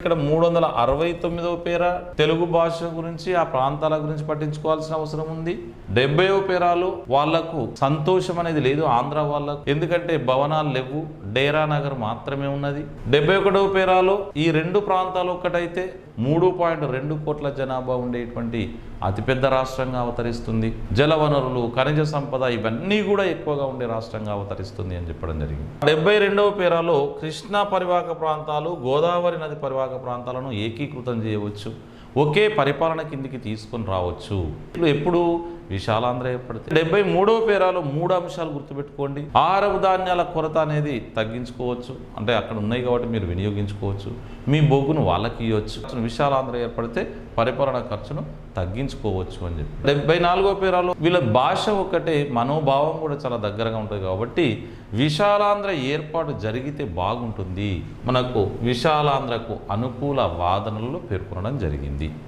ఇక్కడ మూడు వందల అరవై తొమ్మిదవ పేర తెలుగు భాష గురించి ఆ ప్రాంతాల గురించి పట్టించుకోవాల్సిన అవసరం ఉంది. డెబ్బైవ పేరాలు వాళ్ళకు సంతోషం అనేది లేదు ఆంధ్ర వాళ్ళకు. ఎందుకంటే భవనాలు లేవు డేరా నగర్ మాత్రమే ఉన్నది. డెబ్బై ఒకటవ పేరాలో ఈ రెండు ప్రాంతాలు ఒక్కటైతే మూడు పాయింట్ రెండు కోట్ల జనాభా ఉండేటువంటి అతిపెద్ద రాష్ట్రంగా అవతరిస్తుంది. జలవనరులు ఖనిజ సంపద ఇవన్నీ కూడా ఎక్కువగా ఉండే రాష్ట్రంగా అవతరిస్తుంది అని చెప్పడం జరిగింది. డెబ్బై రెండవ పేరాలో కృష్ణా పరివాహక ప్రాంతాలు గోదావరి నది పరివాహక ప్రాంతాలను ఏకీకృతం చేయవచ్చు. ఒకే పరిపాలన కిందికి తీసుకొని రావచ్చు. ఇప్పుడు ఎప్పుడు విశాలాంధ్ర ఏర్పడుతుంది డెబ్బై మూడవ పేరాలో మూడు అంశాలు గుర్తుపెట్టుకోండి. ఆహారపు ధాన్యాల కొరత అనేది తగ్గించుకోవచ్చు. అంటే అక్కడ ఉన్నాయి కాబట్టి మీరు వినియోగించుకోవచ్చు. మీ బొగ్గును వాళ్ళకి ఇవ్వచ్చు విశాలాంధ్ర ఏర్పడితే పరిపాలన ఖర్చును తగ్గించుకోవచ్చు అని చెప్పి. డెబ్బై నాలుగో పేరాలో వీళ్ళ భాష ఒకటే మనోభావం కూడా చాలా దగ్గరగా ఉంటుంది కాబట్టి విశాలాంధ్ర ఏర్పాటు జరిగితే బాగుంటుంది. మనకు విశాలాంధ్రకు అనుకూల వాదనలు పేర్కొనడం జరిగింది.